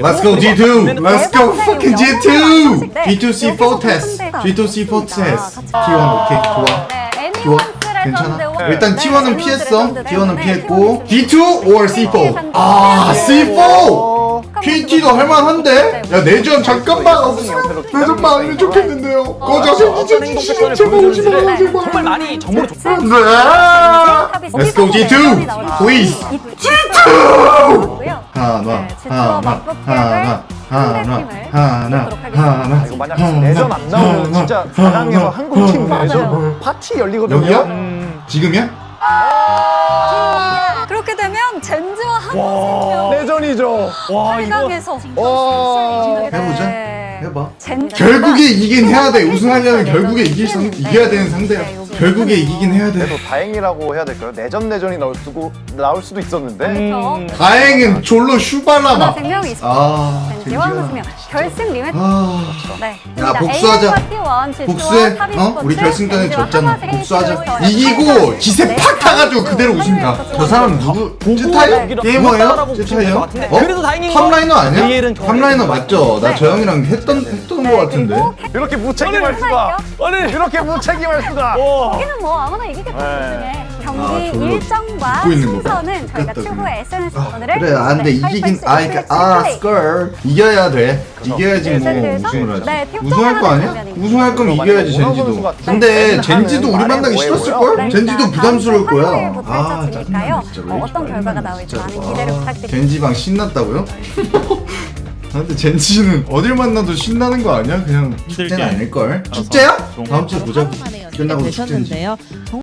Let's go G2. Let's go fucking G2. G2 C4 test. G2 C4 test. T1 오케이 좋아. 네, 좋아. 괜찮아. 일단 T1은 피했어. T1은 피했고 D2 or C4. 아 C4. KT도 할만한데? 야 내전 잠깐만 내전만 아니면 좋겠는데요. 꺼져 패턴을 제발 오지 마 보여주는지를 제발. 정말 많이 정보를 줬 네. Let's go G2. Please. G2. 하나 하나 하나 하나 하나 하나 이거 만약 내전 안 나오면 진짜 사랑해서 한국 팀 내전 파티 열리거든요. 여기야? 지금이야? 그렇게 되면 젠지와 한국 내전이죠. 와 이거 8강에서 와. 해보자. 해봐. 젠지 결국에 이긴 해야 돼. 우승하려면 결국에 이길 상 이겨야 되는 상대야. 결국에 이기긴 해야 돼. 그래도 다행이라고 해야 될까요? 내전 내전이 나올 수도 나올 수도 있었는데. 음, 다행은 졸로 슈발라마. 생명이 있어. 아, 젠지와 젠지야. 결승 리매치 아, 네. 야, 복수하자. 복수해. 어? 우리 결승전에 졌잖아. 복수하자. 이기고 기세 팍 타가지고 그대로 우승가. 저 사람 누구? 쯔타이? 게이머예요? 쯔타이요? 어? 그래도 다행인 건 탑라이너 아니야? 탑라이너 맞죠? 나 저 형이랑 했던 했던 거 같은데. 이렇게 무책임할 수가. 아니 이렇게 무책임할 수가. 와 여기는 뭐 아무나 이기겠죠 네. 경기 아, 졸로 일정과 듣고 있는 거 봐. 순서는 저희가 추후에 SNS 번호를 그래 안돼 이기긴 아 이게 아 스컬 이겨야 돼 이겨야지 뭐 네, 우승을 하지 네, 팀 우승할 거 아니야? 장면입니다. 우승할 거면 이겨야지 원하는 젠지도 선수가 근데 딱 젠지도 우리 만나기 싫었을? 걸? 젠지도 부담스러울 거야 아 펼쳐지니까요. 짜증나 진짜 어, 어떤 이렇게 결과가 나올지. 많은 기대를 아, 부탁드립니다. 젠지방 신났다고요? 아, 근데 젠지는 어딜 만나도 신나는 거 아니야? 그냥 축제는 아닐걸? 축제야? 다음 주에 보자 끝나고 축제인지 되셨는데요.